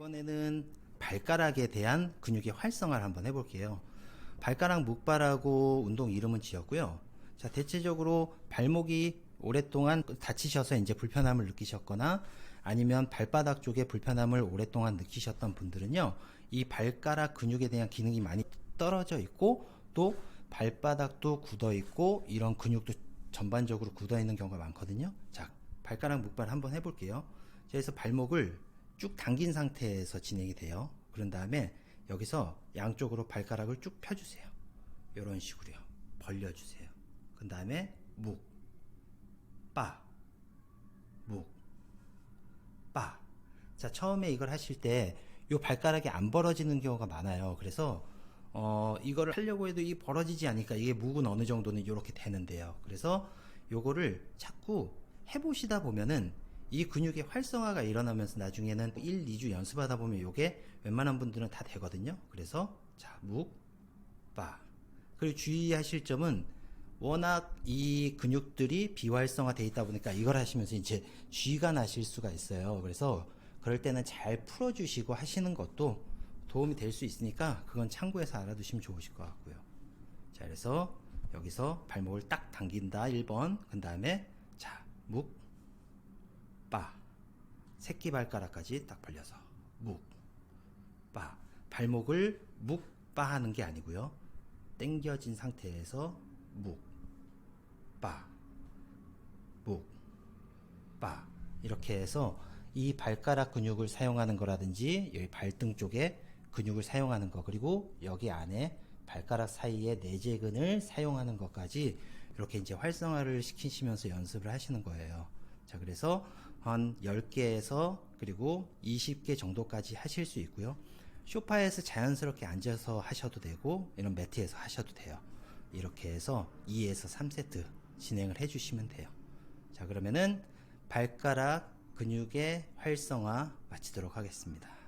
이번에는 발가락에 대한 근육의 활성화를 한번 해볼게요. 발가락 묵바라고 운동 이름은 지었고요. 자, 대체적으로 발목이 오랫동안 다치셔서 이제 불편함을 느끼셨거나 아니면 발바닥 쪽에 불편함을 오랫동안 느끼셨던 분들은요, 이 발가락 근육에 대한 기능이 많이 떨어져 있고 또 발바닥도 굳어 있고 이런 근육도 전반적으로 굳어 있는 경우가 많거든요. 자, 발가락 묵발 한번 해볼게요. 자, 그래서 발목을 쭉 당긴 상태에서 진행이 돼요. 그런 다음에 여기서 양쪽으로 발가락을 쭉 펴주세요. 이런 식으로요. 벌려주세요. 그 다음에 묵, 빠, 묵, 빠. 자, 처음에 이걸 하실 때 이 발가락이 안 벌어지는 경우가 많아요. 그래서 어, 이거를 하려고 해도 이 벌어지지 않으니까 이게 묵은 어느 정도는 이렇게 되는데요. 그래서 요거를 자꾸 해보시다 보면은 이 근육의 활성화가 일어나면서 나중에는 1, 2주 연습하다 보면 요게 웬만한 분들은 다 되거든요. 그래서 자, 묵, 빠. 그리고 주의하실 점은 워낙 이 근육들이 비활성화돼 있다 보니까 이걸 하시면서 이제 쥐가 나실 수가 있어요. 그래서 그럴 때는 잘 풀어주시고 하시는 것도 도움이 될 수 있으니까 그건 참고해서 알아두시면 좋으실 것 같고요. 자, 그래서 여기서 발목을 딱 당긴다 1번. 그 다음에 자, 묵, 빠. 새끼 발가락까지 딱 벌려서 묵, 빠. 발목을 묵, 빠 하는 게 아니고요. 당겨진 상태에서 묵, 빠, 묵, 빠. 이렇게 해서 이 발가락 근육을 사용하는 거라든지 여기 발등 쪽에 근육을 사용하는 거 그리고 여기 안에 발가락 사이에 내재근을 사용하는 것까지 이렇게 이제 활성화를 시키시면서 연습을 하시는 거예요. 자, 그래서 한 10개에서 그리고 20개 정도까지 하실 수 있고요. 쇼파에서 자연스럽게 앉아서 하셔도 되고 이런 매트에서 하셔도 돼요. 이렇게 해서 2에서 3세트 진행을 해 주시면 돼요. 자, 그러면은 발가락 근육의 활성화 마치도록 하겠습니다.